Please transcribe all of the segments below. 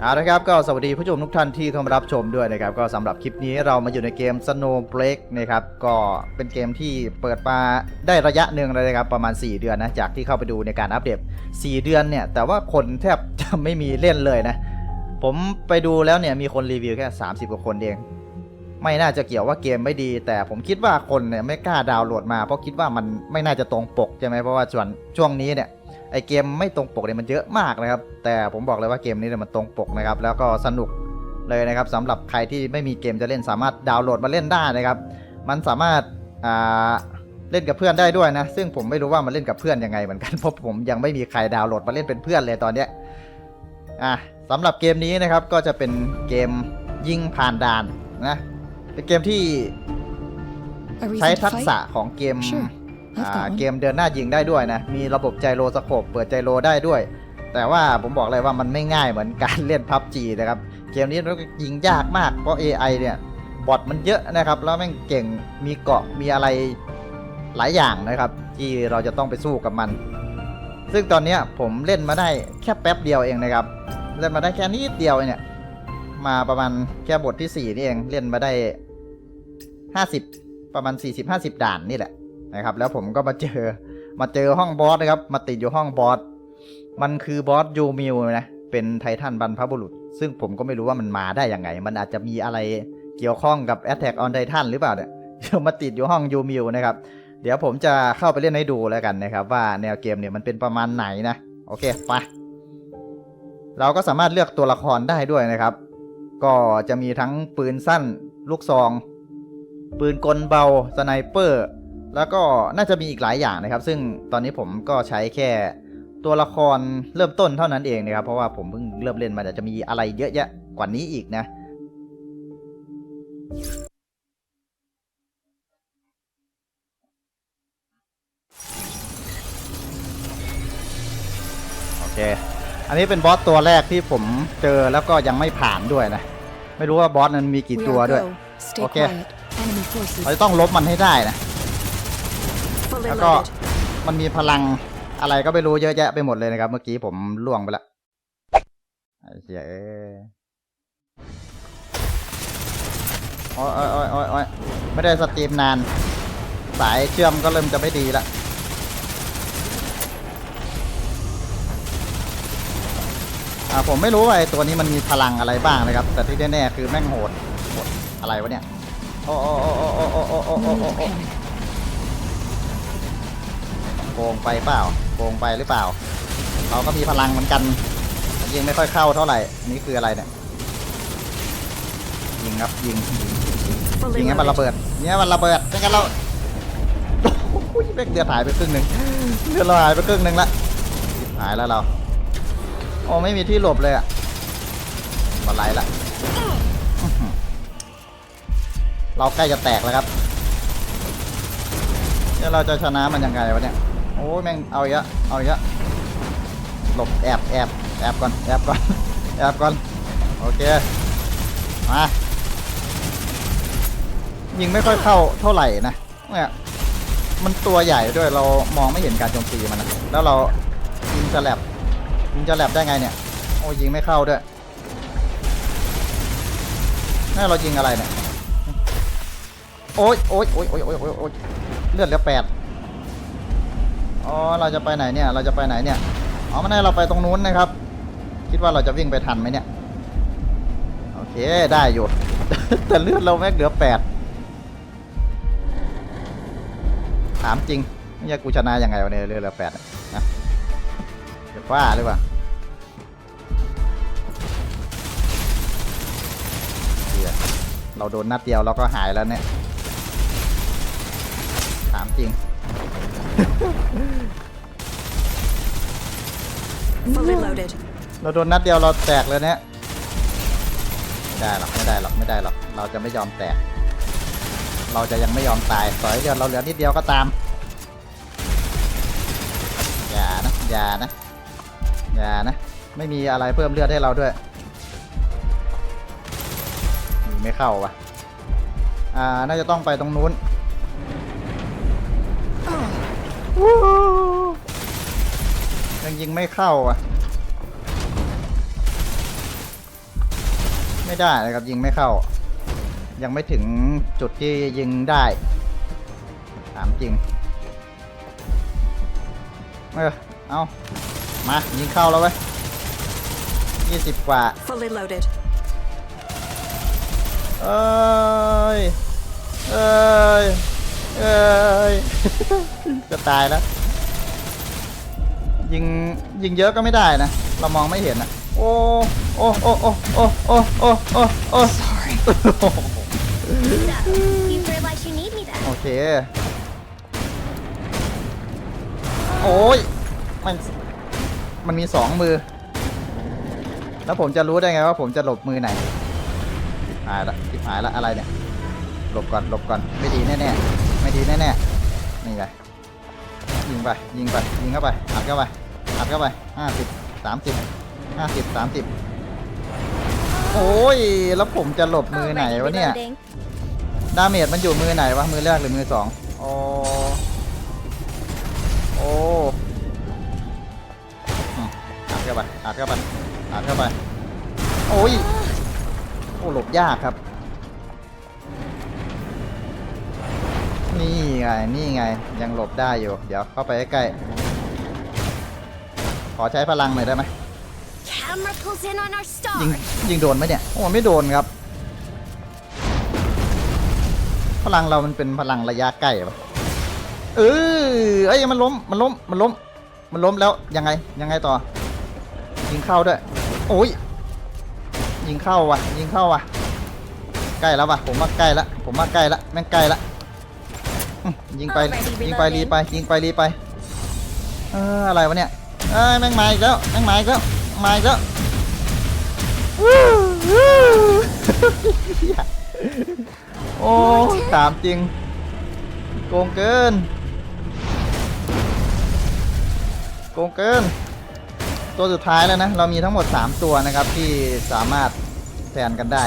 เอาละครับก็สวัสดีผู้ชมทุกท่านที่เข้ามารับชมด้วยนะครับก็สำหรับคลิปนี้เรามาอยู่ในเกม Snow Break นะครับก็เป็นเกมที่เปิดมาได้ระยะหนึ่งเลยนะครับประมาณ 4 เดือนนะจากที่เข้าไปดูในการอัปเดต 4 เดือนเนี่ยแต่ว่าคนแทบจะไม่มีเล่นเลยนะ ผมไปดูแล้วเนี่ยมีคนรีวิวแค่ 30 กว่าคนเอง ไม่น่าจะเกี่ยวว่าเกมไม่ดี แต่ผมคิดว่าคนเนี่ยไม่กล้าดาวน์โหลดมาเพราะคิดว่ามันไม่น่าจะตรงปกใช่ไหมเพราะว่าส่วนช่วงนี้เนี่ย ไอเกมไม่ตรงปกเนี่ยมันเยอะมากนะครับ แต่ผมบอกเลยว่าเกมนี้เนี่ยมันตรงปกนะครับ แล้วก็สนุกเลยนะครับสำหรับใครที่ไม่มีเกมจะเล่นสามารถดาวน์โหลดมาเล่นได้นะครับ มันสามารถอ่าเล่นกับเพื่อนได้ด้วยนะ ซึ่งผมไม่รู้ว่ามันเล่นกับเพื่อนยังไงเหมือนกันเพราะผมยังไม่มีใครดาวน์โหลดมาเล่นเป็นเพื่อนเลยตอนเนี้ยอะสำหรับเกมนี้นะครับก็จะเป็นเกมยิงผ่านด่านนะเป็นเกมที่ใช้ทักษะของเกม sure. อ่า got one. เกมเดินหน้ายิงได้ด้วยนะ มีระบบไจโรสโคปเปิดไจโรได้ด้วย แต่ว่าผมบอกเลยว่ามันไม่ง่ายเหมือนการเล่นพับจีนะครับ เกมนี้มันก็ยิงยากมาก เพราะ AI เนี่ยบอทมันเยอะนะครับ แล้วแม่งเก่ง มีเกาะ มีอะไรหลายอย่างนะครับ ที่เราจะต้องไปสู้กับมัน ซึ่งตอนเนี้ยผมเล่นมาได้แค่แป๊บเดียวเองนะครับ เล่นมาได้แค่นิดเดียวเองเนี่ย มาประมาณแค่บทที่4นี่เอง เล่นมาได้ 50 ประมาณ 40-50 ด่านนี่แหละ นะครับ แล้วผมก็มาเจอมาเจอห้องบอสนะครับ มาติดอยู่ห้องบอสมันคือบอสยูมิวนะเป็นไททันบรรพบุรุษ ซึ่งผมก็ไม่รู้ว่ามันมาได้ยังไง มันอาจจะมีอะไรเกี่ยวข้องกับ Attack on Titan หรือเปล่าเนี่ยมาติดอยู่ห้องยูมิวนะครับ เดี๋ยวผมจะเข้าไปเล่นให้ดูแล้วกันนะครับ ว่าแนวเกมเนี่ยมันเป็นประมาณไหนนะ โอเคไปเราก็สามารถเลือกตัวละครได้ด้วยนะครับ ก็จะมีทั้งปืนสั้น ลูกซอง ปืนกลเบาสไนเปอร์ แล้วก็น่าจะมีอีกหลายอย่างนะครับ ซึ่งตอนนี้ผมก็ใช้แค่ตัวละครเริ่มต้นเท่านั้นเองนะครับ เพราะว่าผมเพิ่งเริ่มเล่นมาแต่จะมีอะไรเยอะแยะกว่านี้อีกนะ โอเค อันนี้เป็นบอสตัวแรกที่ผมเจอแล้วก็ยังไม่ผ่านด้วยนะ ไม่รู้ว่าบอสนั้นมีกี่ We ตัว are ด้วย go. Stay Okay. quiet. Enemy forces. เราจะต้องลบมันให้ได้นะ Fully แล้วก็ loaded. มันมีพลังอะไรก็ไม่รู้เยอะแยะไปหมดเลยนะครับ เมื่อกี้ผมล่วงไปละไอ้เหี้ยเอ้ยโอ้ยโอ้ยโอ้ยโอ้ยโอ้ยไม่ได้สตรีมนาน สายเชื่อมก็เริ่มจะไม่ดีละอ่าผมไม่รู้ว่าไอ้ตัวนี้มันมีพลังอะไรบ้างนะครับ แต่ที่แน่ๆคือแม่งโหดโหดอะไรวะเนี่ย โอ้โอ้โอ้โอ้โอ้โอ้โอ้โอ้ No โกงไปเปล่า โกงไปหรือเปล่าเราก็มีพลังเหมือนกัน ยิงไม่ค่อยเข้าเท่าไหร่ อันนี้คืออะไรเนี่ย ยิงครับยิง ยิงงให้มันระเบิดยิงให้มันระเบิดงั้นเราโอ้ยแม่งเดือดหายไปครึ่งหนึ่งเดือดหายไปครึ่งหนึ่งละหายแล้วเรา โอ้ไม่มีที่หลบเลยอะบันไลละ เราใกล้จะแตกแล้วครับเนี่ยเราจะชนะมันยังไงวะเนี่ย โอ้ยแม่งเอาเยอะเอาเยอะหลบแอบแอบแอบก่อนแอบก่อนแอบก่อนโอเคมายิงไม่ค่อยเข้าเท่าไหร่นะเนี่ยมันตัวใหญ่ด้วยเรามองไม่เห็นการโจมตีมันนะแล้วเรายิงจะแลบยิงจะแลบได้ไงเนี่ยโอ้ยิงไม่เข้าด้วยนี่เรายิงอะไรเนี่ยโอ๊ยโอ๊ยโอ๊ยโอ๊ยโอ๊ยโอ๊ยเลือดเหลือแปด เราจะไปไหนเนี่ย เราจะไปไหนเนี่ยอ๋อไม่ได้เราไปตรงนู้นนะครับ คิดว่าเราจะวิ่งไปทันไหมเนี่ย โอเค ได้อยู่ แต่เลือดเราแม่งเหลือแปดถามจริงไม่ใช่กูชนะยังไงวะเนี่ยเรือดเหละแปดนะจะว่าหรือเปล่าเหี้ยเราโดนนัดเดียวเราก็หายแล้วเนี่ย ถามจริง Fully loaded. เราโดนนัดเดียวเราแตกเลยเนี่ยไม่ได้หรอกไม่ได้หรอกไม่ได้หรอกเราจะไม่ยอมแตก เราจะยังไม่ยอมตายต่อให้เดือนเราเหลือนิดเดียวก็ตามอย่านะอย่านะอย่านะไม่มีอะไรเพิ่มเลือดให้เราด้วยยิงไม่เข้าวะอ่าน่าจะต้องไปตรงนู้น Oh, ยังยิงไม่เข้าอะ ไม่ได้นะครับยิงไม่เข้า ยังไม่ถึงจุดที่ยิงได้ ถามจริง เออเอามา ยิงเข้าแล้วเว้ยยี่สิบกว่า Fully loaded. เอ้ย เอ้ย เอ้ย จะตายแล้ว ยิงยิงเยอะก็ไม่ได้นะ เรามองไม่เห็นอะโอ้โอ้โอ้โอ้โอ้โอ้โอ้โอ้โอ้ Sorry. So, you realize you need me then? โอเคโอ้ยมันมันมีสองมือ แล้วผมจะรู้ได้ไงว่าผมจะหลบมือไหนหายละทิบหายละอะไรเนี่ยหลบก่อนหลบก่อนไม่ดีแน่ๆไม่ดีแน่ๆนี่ไง ยิงไป ยิงไป ยิงเข้าไป อัดเข้าไป อัดเข้าไปห้าสิบสามสิบห้าสิบสามสิบโอ้ย แล้วผมจะหลบมือไหน Already วะเนี่ย reloading. ดาเมจมันอยู่มือไหนวะ มือแรกหรือมือสองโอ้โอ้อืมอัดเข้าไป อัดเข้าไป อัดเข้าไป โอ้ย โอ้หลบยากครับ ไง นี่ไง ยังหลบได้อยู่ เดี๋ยวเข้าไปใกล้ๆ ขอใช้พลังหน่อยได้ไหม Camera pulls in on our ยิง star. ยิงโดนไหมเนี่ย โอ้ไม่โดนครับ พลังเรามันเป็นพลังระยะใกล้ปะเออเอ้ยมันล้ม มันล้ม มันล้ม มันล้มแล้ว ยังไง ยังไงต่อ ยิงเข้าด้วย โอ้ย ยิงเข้าว่ะ ยิงเข้าว่ะ ใกล้แล้วว่ะ ผมว่าใกล้ละ ผมว่าใกล้ละ แม่งใกล้ละ อื้อยิงไปยิงไปรีไปยิงไปรีไปเอออะไรวะเนี่ยเอ้ยแม่งมาอีกแล้วแม่งมาอีกแล้วมาอีกแล้ววู้วู้โอ้ถามจริงโกงเกินโกงเกิน ตัวสุดท้ายแล้วนะ เรามีทั้งหมด 3 ตัวนะครับที่สามารถแทนกันได้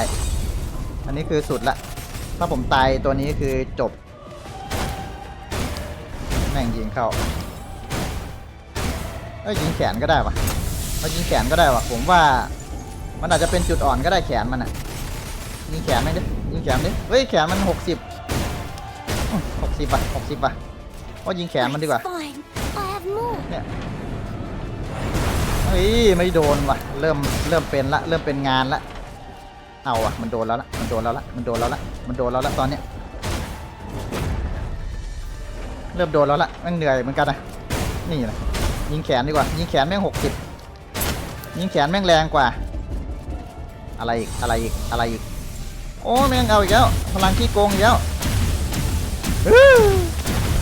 อันนี้คือสุดละ ถ้าผมตายตัวนี้คือจบ แม่งยิงเข้าเอ้ยยิงแขนก็ได้ปะมายิงแขนก็ได้ปะผมว่า มันอาจจะเป็นจุดอ่อนก็ได้แขนมันอะยิงแขนไหมดิยิงแขนดิเฮ้ยแขนมันหกสิบหกสิบป่ะหกสิบป่ะว่ายิงแขนมันดีกว่า That's fine. I have more. เนี่ยเฮ้ยไม่โดนว่ะเริ่มเริ่มเป็นละเริ่มเป็นงานละเอาอะมันโดนแล้วละมันโดนแล้วละมันโดนแล้วละมันโดนแล้วละตอนเนี้ย เริ่มโดนแล้วละแม่งเหนื่อยเหมือนกันนะนี่นะยิงแขนดีกว่า ยิงแขนแม่งหกสิบยิงแขนแม่งแรงกว่า อะไรอีกอะไรอีกอะไรอีก โอ้แม่งเอาอีกแล้วพลังขี้โกงอีกแล้ว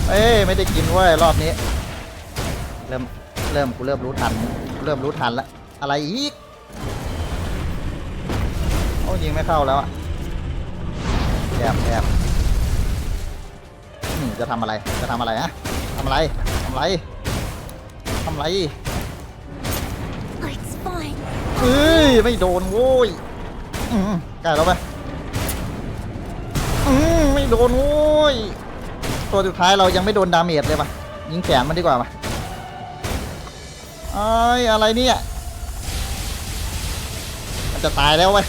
เอ้ยไม่ได้กินเว้ยรอบนี้ เริ่มเริ่มกูเริ่มรู้ทันเริ่มรู้ทันแล้วอะไรอีกโอ้ยิงไม่เข้าแล้วอะแอบแอบ นี่จะทำอะไร จะทำอะไรฮะทำอะไรทำอะไรทำอะไร It's fine. เอ้ย ไม่โดนโว้ยอืมใกล้แล้วไปอืมไม่โดนโว้ย ตัวสุดท้ายเรายังไม่โดนดาเมจเลยปะยิงแขนมันดีกว่าปะไอ้ยอะไรเนี่ย มันจะตายแล้วเว้ย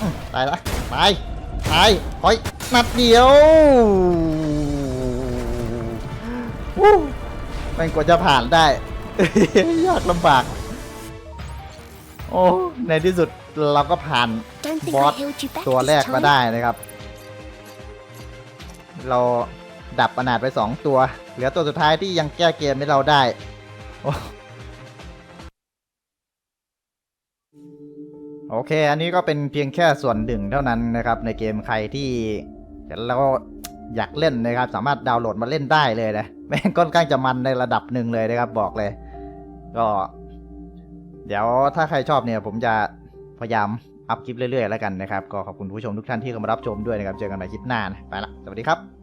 อืมตายละตาย ตายหอย นัดเดียวมันกว่าจะผ่านได้ ยากลำบาก โอ้ ในที่สุดเราก็ผ่าน Don't think Bot I held you back ตัวแรกมาได้นะครับ เราดับอนาถไปสองตัว เหลือตัวสุดท้ายที่ยังแก้เกมให้เราได้โอ้โอเค อันนี้ก็เป็นเพียงแค่ส่วนหนึ่งเท่านั้นนะครับ ในเกมใครที่ เราอยากเล่นนะครับ สามารถดาวน์โหลดมาเล่นได้เลยนะแม่งค่อนข้างจะมันในระดับหนึ่งเลยนะครับ บอกเลย ก็ เดี๋ยวถ้าใครชอบเนี่ย ผมจะพยายามอัพคลิปเรื่อยๆแล้วกันนะครับ ก็ขอบคุณผู้ชมทุกท่านที่เข้ามารับชมด้วยนะครับ เจอกันใหม่คลิปหน้านะไปละสวัสดีครับ